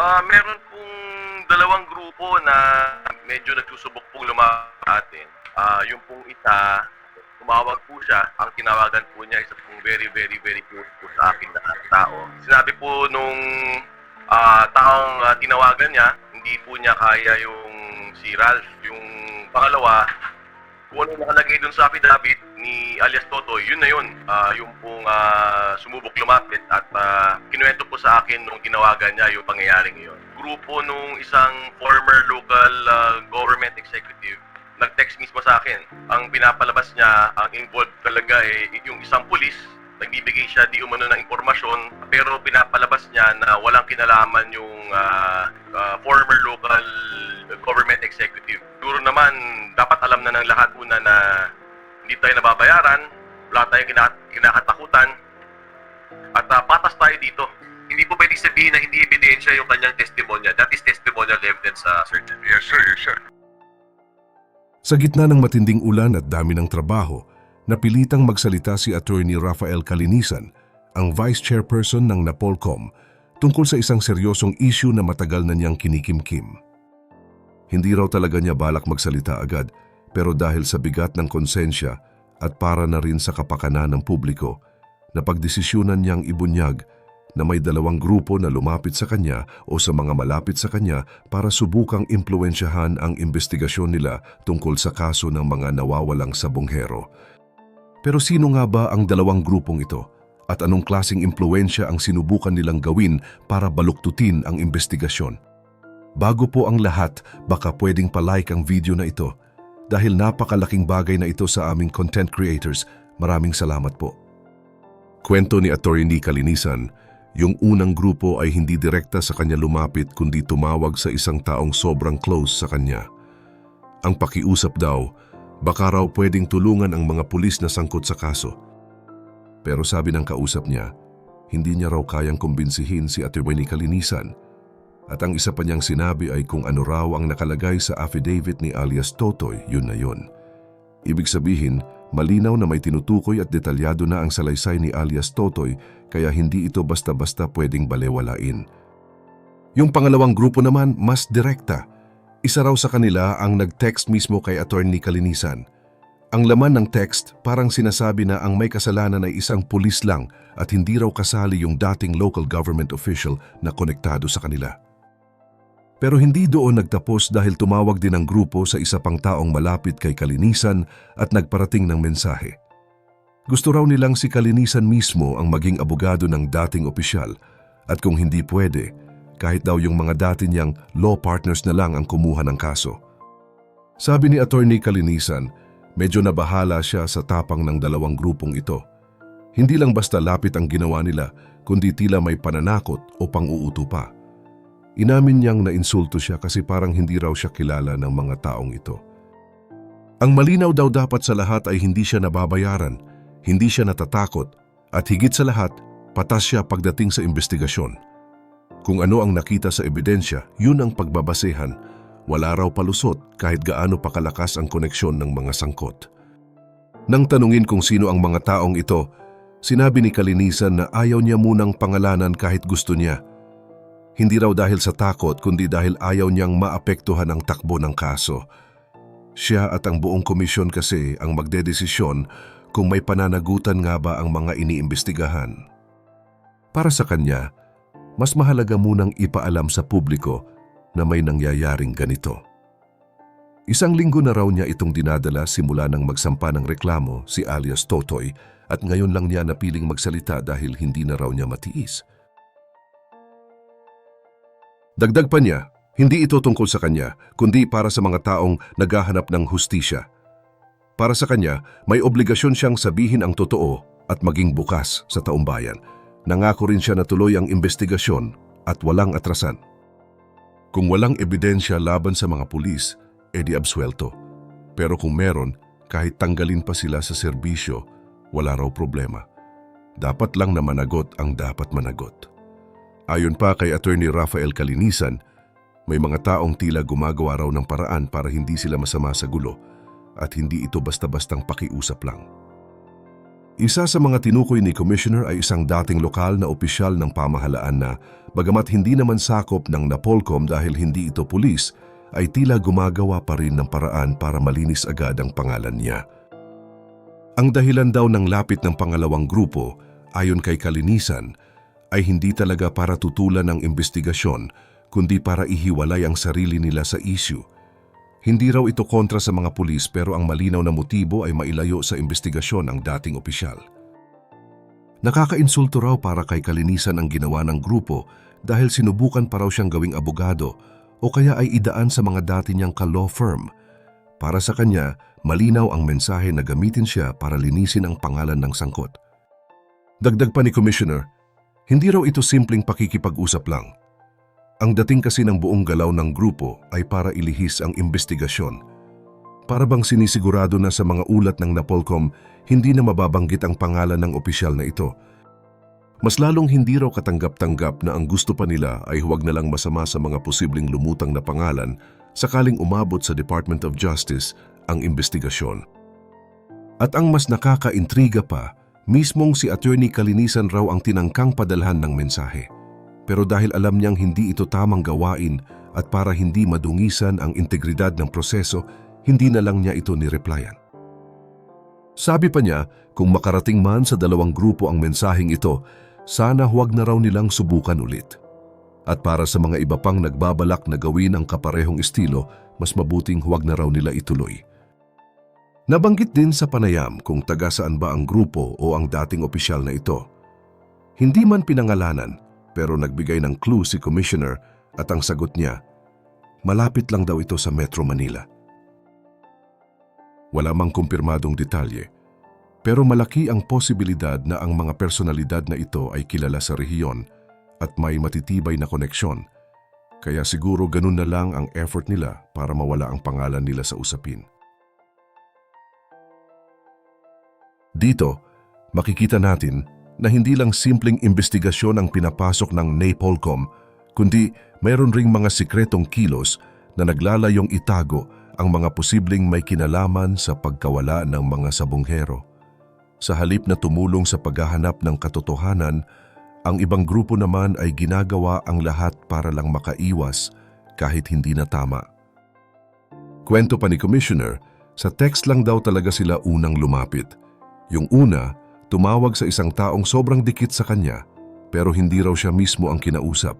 Ah, meron pong dalawang grupo na medyo nagsusubok pong lumapit sa atin. Ah, yung pong isa, tumawag po siya. Ang tinawagan po niya isa pong very, very, very close po sa akin na tao. Sinabi po nung ah, taong ah, tinawagan niya, hindi po niya kaya yung si Ralph. Yung pangalawa, kung ano nakalagay dun sa affidavit ni alias Totoy, yun na yun. Ah, yung pong ah, sumubok lumapit at ah, kinuwento po sa akin nung tinawagan niya yung pangyayaring yun. Grupo nung isang former local ah, government executive nag-text mismo sa akin. Ang pinapalabas niya, ang involved talaga eh, yung isang pulis, nagbibigay siya di umano ng impormasyon, pero pinapalabas niya na walang kinalaman yung ah, ah, former local government executive. Siguro naman, dapat alam na ng lahat una na hindi tayo nababayaran, wala tayong kina- kinakatakutan, at ah, patas tayo dito. Hindi po pwedeng sabihin na hindi ebidensya yung kanyang testimonya. That is testimonial evidence, uh, Sir Jan. Yes, sir. Yes, sir. Sa gitna ng matinding ulan at dami ng trabaho, napilitang magsalita si Attorney Rafael Kalinisan, ang Vice Chairperson ng Napolcom, tungkol sa isang seryosong issue na matagal na niyang kinikimkim. Hindi raw talaga niya balak magsalita agad, pero dahil sa bigat ng konsensya at para na rin sa kapakanan ng publiko, napagdesisyonan niyang ibunyag na may dalawang grupo na lumapit sa kanya o sa mga malapit sa kanya para subukang impluensyahan ang investigasyon nila tungkol sa kaso ng mga nawawalang sabonghero. Pero sino nga ba ang dalawang grupong ito? At anong klasing impluensya ang sinubukan nilang gawin para baluktutin ang investigasyon? Bago po ang lahat, baka pwedeng palike ang video na ito. Dahil napakalaking bagay na ito sa aming content creators, maraming salamat po. Kwento ni Atty. Kalinisan, yung unang grupo ay hindi direkta sa kanya lumapit kundi tumawag sa isang taong sobrang close sa kanya. Ang pakiusap daw, baka raw pwedeng tulungan ang mga pulis na sangkot sa kaso. Pero sabi ng kausap niya, hindi niya raw kayang kumbinsihin si Atty. Kalinisan. At ang isa pa niyang sinabi ay kung ano raw ang nakalagay sa affidavit ni alias Totoy, yun na yun. Ibig sabihin, malinaw na may tinutukoy at detalyado na ang salaysay ni alias Totoy kaya hindi ito basta-basta pwedeng balewalain. Yung pangalawang grupo naman mas direkta. Isa raw sa kanila ang nag-text mismo kay Attorney Kalinisan. Ang laman ng text parang sinasabi na ang may kasalanan ay isang pulis lang at hindi raw kasali yung dating local government official na konektado sa kanila. Pero hindi doon nagtapos dahil tumawag din ang grupo sa isa pang taong malapit kay Kalinisan at nagparating ng mensahe. Gusto raw nilang si Kalinisan mismo ang maging abogado ng dating opisyal at kung hindi pwede, kahit daw yung mga dati niyang law partners na lang ang kumuha ng kaso. Sabi ni Attorney Kalinisan, medyo nabahala siya sa tapang ng dalawang grupong ito. Hindi lang basta lapit ang ginawa nila, kundi tila may pananakot o pang-uuto pa. Inamin niyang nainsulto siya kasi parang hindi raw siya kilala ng mga taong ito. Ang malinaw daw dapat sa lahat ay hindi siya nababayaran, hindi siya natatakot, at higit sa lahat, patas siya pagdating sa investigasyon. Kung ano ang nakita sa ebidensya, yun ang pagbabasehan. Wala raw palusot kahit gaano pa kalakas ang koneksyon ng mga sangkot. Nang tanungin kung sino ang mga taong ito, sinabi ni Kalinisan na ayaw niya munang pangalanan kahit gusto niya. Hindi raw dahil sa takot kundi dahil ayaw niyang maapektuhan ang takbo ng kaso. Siya at ang buong komisyon kasi ang magdedesisyon kung may pananagutan nga ba ang mga iniimbestigahan. Para sa kanya, mas mahalaga munang ipaalam sa publiko na may nangyayaring ganito. Isang linggo na raw niya itong dinadala simula nang magsampa ng reklamo si alias Totoy at ngayon lang niya napiling magsalita dahil hindi na raw niya matiis. Dagdag pa niya, hindi ito tungkol sa kanya, kundi para sa mga taong naghahanap ng hustisya. Para sa kanya, may obligasyon siyang sabihin ang totoo at maging bukas sa taumbayan. Nangako rin siya na tuloy ang investigasyon at walang atrasan. Kung walang ebidensya laban sa mga pulis, edi absuelto. Pero kung meron, kahit tanggalin pa sila sa serbisyo, wala raw problema. Dapat lang na managot ang dapat managot. Ayon pa kay Attorney Rafael Kalinisan, may mga taong tila gumagawa raw ng paraan para hindi sila masama sa gulo at hindi ito basta-bastang pakiusap lang. Isa sa mga tinukoy ni Commissioner ay isang dating lokal na opisyal ng pamahalaan na, bagamat hindi naman sakop ng Napolcom dahil hindi ito pulis, ay tila gumagawa pa rin ng paraan para malinis agad ang pangalan niya. Ang dahilan daw ng lapit ng pangalawang grupo, ayon kay Kalinisan, ay hindi talaga para tutulan ng investigasyon, kundi para ihiwalay ang sarili nila sa issue. Hindi raw ito kontra sa mga pulis pero ang malinaw na motibo ay mailayo sa investigasyon ang dating opisyal. Nakakainsulto raw para kay Kalinisan ang ginawa ng grupo dahil sinubukan pa raw siyang gawing abogado o kaya ay idaan sa mga dati niyang ka-law firm. Para sa kanya, malinaw ang mensahe na gamitin siya para linisin ang pangalan ng sangkot. Dagdag pa ni Commissioner, hindi raw ito simpleng pakikipag-usap lang. Ang dating kasi ng buong galaw ng grupo ay para ilihis ang investigasyon. Para bang sinisigurado na sa mga ulat ng Napolcom, hindi na mababanggit ang pangalan ng opisyal na ito. Mas lalong hindi raw katanggap-tanggap na ang gusto pa nila ay huwag na lang masama sa mga posibleng lumutang na pangalan sakaling umabot sa Department of Justice ang investigasyon. At ang mas nakakaintriga pa, mismong si Attorney Kalinisan raw ang tinangkang padalhan ng mensahe. Pero dahil alam niyang hindi ito tamang gawain at para hindi madungisan ang integridad ng proseso, hindi na lang niya ito nireplyan. Sabi pa niya, kung makarating man sa dalawang grupo ang mensaheng ito, sana huwag na raw nilang subukan ulit. At para sa mga iba pang nagbabalak na gawin ang kaparehong estilo, mas mabuting huwag na raw nila ituloy. Nabanggit din sa panayam kung taga saan ba ang grupo o ang dating opisyal na ito. Hindi man pinangalanan, pero nagbigay ng clue si Commissioner at ang sagot niya, malapit lang daw ito sa Metro Manila. Wala mang kumpirmadong detalye, pero malaki ang posibilidad na ang mga personalidad na ito ay kilala sa rehiyon at may matitibay na koneksyon, kaya siguro ganun na lang ang effort nila para mawala ang pangalan nila sa usapin. Dito, makikita natin na hindi lang simpleng investigasyon ang pinapasok ng NAPOLCOM, kundi mayroon ring mga sikretong kilos na naglalayong itago ang mga posibleng may kinalaman sa pagkawala ng mga sabonghero. Sa halip na tumulong sa paghahanap ng katotohanan, ang ibang grupo naman ay ginagawa ang lahat para lang makaiwas kahit hindi na tama. Kwento pa ni Commissioner, sa text lang daw talaga sila unang lumapit. Yung una, tumawag sa isang taong sobrang dikit sa kanya pero hindi raw siya mismo ang kinausap.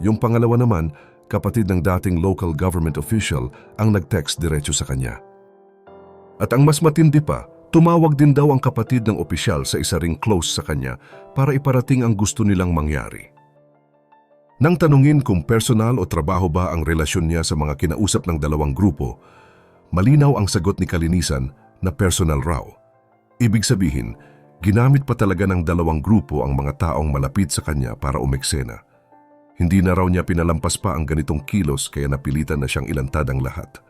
Yung pangalawa naman, kapatid ng dating local government official ang nag-text diretso sa kanya. At ang mas matindi pa, tumawag din daw ang kapatid ng opisyal sa isa ring close sa kanya para iparating ang gusto nilang mangyari. Nang tanungin kung personal o trabaho ba ang relasyon niya sa mga kinausap ng dalawang grupo, malinaw ang sagot ni Kalinisan na personal raw. Ibig sabihin, ginamit pa talaga ng dalawang grupo ang mga taong malapit sa kanya para umeksena. Hindi na raw niya pinalampas pa ang ganitong kilos kaya napilitan na siyang ilantad ang lahat.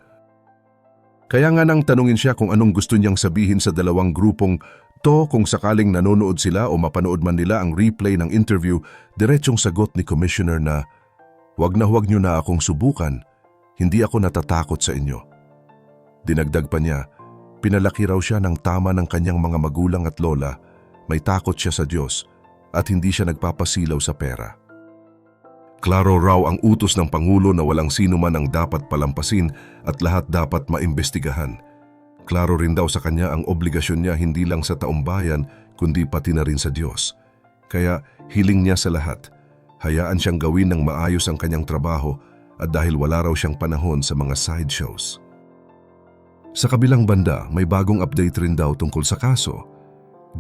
Kaya nga nang tanungin siya kung anong gusto niyang sabihin sa dalawang grupong to kung sakaling nanonood sila o mapanood man nila ang replay ng interview, diretsong sagot ni Commissioner na, Huwag na huwag niyo na akong subukan, hindi ako natatakot sa inyo. Dinagdag pa niya, pinalaki raw siya ng tama ng kanyang mga magulang at lola, may takot siya sa Diyos at hindi siya nagpapasilaw sa pera. Klaro raw ang utos ng Pangulo na walang sino man ang dapat palampasin at lahat dapat maimbestigahan. Klaro rin daw sa kanya ang obligasyon niya hindi lang sa taumbayan kundi pati na rin sa Diyos. Kaya hiling niya sa lahat, hayaan siyang gawin ng maayos ang kanyang trabaho at dahil wala raw siyang panahon sa mga sideshows. Sa kabilang banda, may bagong update rin daw tungkol sa kaso.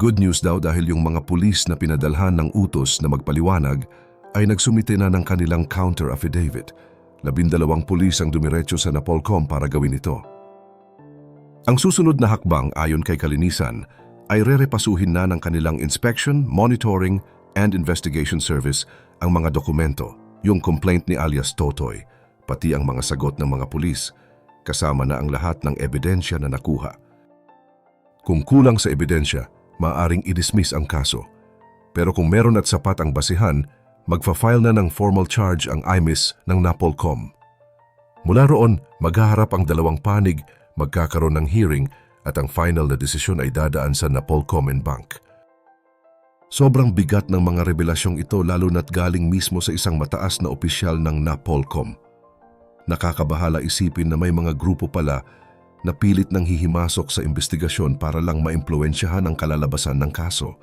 Good news daw dahil yung mga pulis na pinadalhan ng utos na magpaliwanag ay nagsumite na ng kanilang counter affidavit. Labindalawang pulis ang dumiretso sa Napolcom para gawin ito. Ang susunod na hakbang ayon kay Kalinisan ay rerepasuhin na ng kanilang inspection, monitoring, and investigation service ang mga dokumento, yung complaint ni alias Totoy, pati ang mga sagot ng mga pulis, kasama na ang lahat ng ebidensya na nakuha. Kung kulang sa ebidensya, maaring i-dismiss ang kaso. Pero kung meron at sapat ang basihan, magfa-file na ng formal charge ang IMIS ng Napolcom. Mula roon, maghaharap ang dalawang panig, magkakaroon ng hearing at ang final na desisyon ay dadaan sa Napolcom and Bank. Sobrang bigat ng mga revelasyong ito lalo na't galing mismo sa isang mataas na opisyal ng Napolcom. Nakakabahala isipin na may mga grupo pala na pilit nang hihimasok sa investigasyon para lang maimpluensyahan ang kalalabasan ng kaso.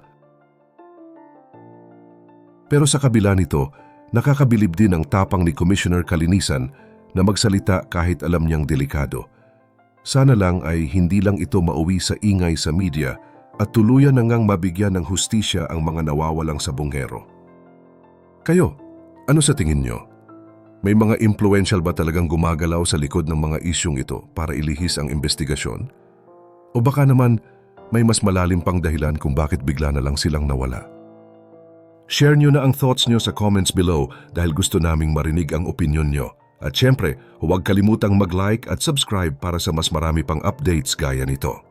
Pero sa kabila nito, nakakabilib din ang tapang ni Commissioner Kalinisan na magsalita kahit alam niyang delikado. Sana lang ay hindi lang ito mauwi sa ingay sa media at tuluyan na mabigyan ng hustisya ang mga nawawalang sabongero. Kayo, ano sa tingin nyo? May mga influential ba talagang gumagalaw sa likod ng mga isyong ito para ilihis ang investigasyon? O baka naman may mas malalim pang dahilan kung bakit bigla na lang silang nawala? Share nyo na ang thoughts nyo sa comments below dahil gusto naming marinig ang opinion nyo. At syempre, huwag kalimutang mag-like at subscribe para sa mas marami pang updates gaya nito.